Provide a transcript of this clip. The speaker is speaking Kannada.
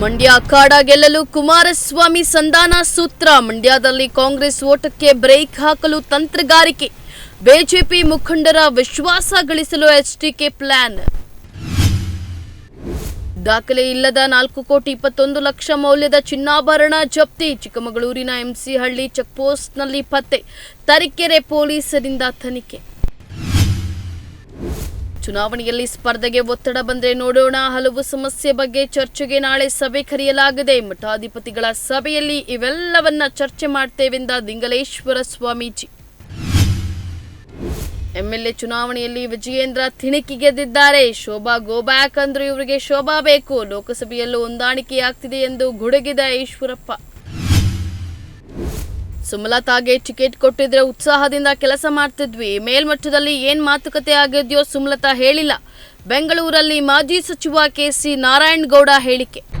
ಮಂಡ್ಯ ಅಖಾಡ ಗೆಲ್ಲಲು ಕುಮಾರಸ್ವಾಮಿ ಸಂಧಾನ ಸೂತ್ರ. ಮಂಡ್ಯದಲ್ಲಿ ಕಾಂಗ್ರೆಸ್ ಓಟಕ್ಕೆ ಬ್ರೇಕ್ ಹಾಕಲು ತಂತ್ರಗಾರಿಕೆ. ಬಿಜೆಪಿ ಮುಖಂಡರ ವಿಶ್ವಾಸ ಗಳಿಸಲು ಎಚ್ಡಿಕೆ ಪ್ಲಾನ್. ದಾಖಲೆ ಇಲ್ಲದ ನಾಲ್ಕು ಕೋಟಿ ಇಪ್ಪತ್ತೊಂದು ಲಕ್ಷ ಮೌಲ್ಯದ ಚಿನ್ನಾಭರಣ ಜಪ್ತಿ. ಚಿಕ್ಕಮಗಳೂರಿನ ಎಂಸಿಹಳ್ಳಿ ಚೆಕ್ಪೋಸ್ಟ್ನಲ್ಲಿ ಪತ್ತೆ. ತರೀಕೆರೆ ಪೊಲೀಸರಿಂದ ತನಿಖೆ. ಚುನಾವಣೆಯಲ್ಲಿ ಸ್ಪರ್ಧೆಗೆ ಒತ್ತಡ ಬಂದ್ರೆ ನೋಡೋಣ. ಹಲವು ಸಮಸ್ಯೆ ಬಗ್ಗೆ ಚರ್ಚೆಗೆ ನಾಳೆ ಸಭೆ ಕರೆಯಲಾಗಿದೆ. ಮಠಾಧಿಪತಿಗಳ ಸಭೆಯಲ್ಲಿ ಇವೆಲ್ಲವನ್ನ ಚರ್ಚೆ ಮಾಡ್ತೇವೆಂದ ದಿಂಗಲೇಶ್ವರ ಸ್ವಾಮೀಜಿ. ಎಂಎಲ್ಎ ಚುನಾವಣೆಯಲ್ಲಿ ವಿಜಯೇಂದ್ರ ತಿಣಿಕಿ ಗೆದ್ದಿದ್ದಾರೆ. ಶೋಭಾ ಗೋ ಬ್ಯಾಕ್ ಅಂದ್ರೂ ಇವರಿಗೆ ಶೋಭಾ ಬೇಕು. ಲೋಕಸಭೆಯಲ್ಲೂ ಹೊಂದಾಣಿಕೆಯಾಗ್ತಿದೆ ಎಂದು ಗುಡುಗಿದ ಈಶ್ವರಪ್ಪ. ಸುಮಲತಾಗೆ ಟಿಕೆಟ್ ಕೊಟ್ಟಿದ್ರೆ ಉತ್ಸಾಹದಿಂದ ಕೆಲಸ ಮಾಡ್ತಿದ್ವಿ. ಮೇಲ್ಮಟ್ಟದಲ್ಲಿ ಏನ್ ಮಾತುಕತೆ ಆಗಿದೆಯೋ ಸುಮಲತಾ ಹೇಳಿಲ್ಲ. ಬೆಂಗಳೂರಲ್ಲಿ ಮಾಜಿ ಸಚಿವ ಕೆಸಿ ನಾರಾಯಣಗೌಡ ಹೇಳಿಕೆ.